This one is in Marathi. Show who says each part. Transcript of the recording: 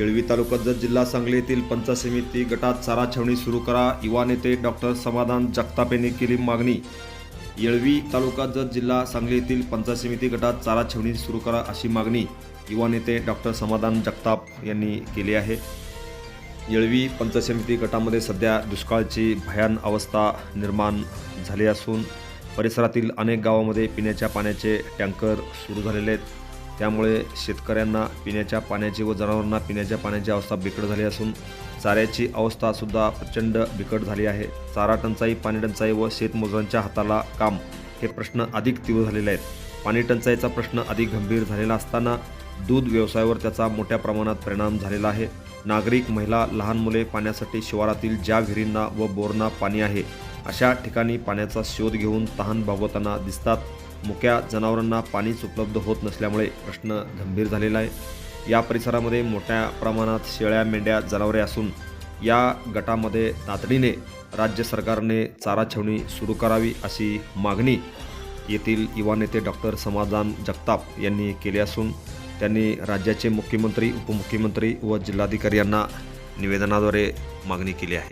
Speaker 1: येळवी तालुका जत जिल्हा सांगली येथील पंचायत समिती गटात चारा छावणी सुरू करा. युवा नेते डॉक्टर समाधान जगताप यांनी केली मागणी. येळवी तालुका जत जिल्हा सांगली येथील पंचायत समिती गटात चारा छावणी सुरू करा अशी मागणी युवा नेते डॉक्टर समाधान जगताप यांनी केली आहे. येळवी पंचायत समिती गटामध्ये सध्या दुष्काळाची भयान अवस्था निर्माण झाली असून परिसरातील अनेक गावामध्ये पिण्याच्या पाण्याचे टँकर सुरू झालेले आहेत. त्यामुळे शेतकऱ्यांना पिण्याच्या पाण्याची व जनावरांना पिण्याच्या पाण्याची अवस्था बिकट झाली असून चाऱ्याची अवस्थासुद्धा प्रचंड बिकट झाली आहे. चारा टंचाई पाणी टंचाई व शेतमजुरांच्या हाताला काम हे प्रश्न अधिक तीव्र झालेले आहेत. पाणी टंचाईचा प्रश्न अधिक गंभीर झालेला असताना दूध व्यवसायावर त्याचा मोठ्या प्रमाणात परिणाम झालेला आहे. नागरिक महिला लहान मुले पाण्यासाठी शिवारातील ज्या विहिरींना व बोरना पाणी आहे अशा ठिकाणी पाण्याचा शोध घेऊन तहान भागवताना दिसतात. मुक्या जनावरांना पाणीच उपलब्ध होत नसल्यामुळे प्रश्न गंभीर झालेला आहे. या परिसरामध्ये मोठ्या प्रमाणात शेळ्या मेंढ्या जनावरे असून या गटामध्ये तातडीने राज्य सरकारने चारा छावणी सुरू करावी अशी मागणी येथील युवा नेते डॉक्टर समाधान जगताप यांनी केली असून त्यांनी राज्याचे मुख्यमंत्री उपमुख्यमंत्री व जिल्हाधिकारी यांना निवेदनाद्वारे मागणी केली आहे.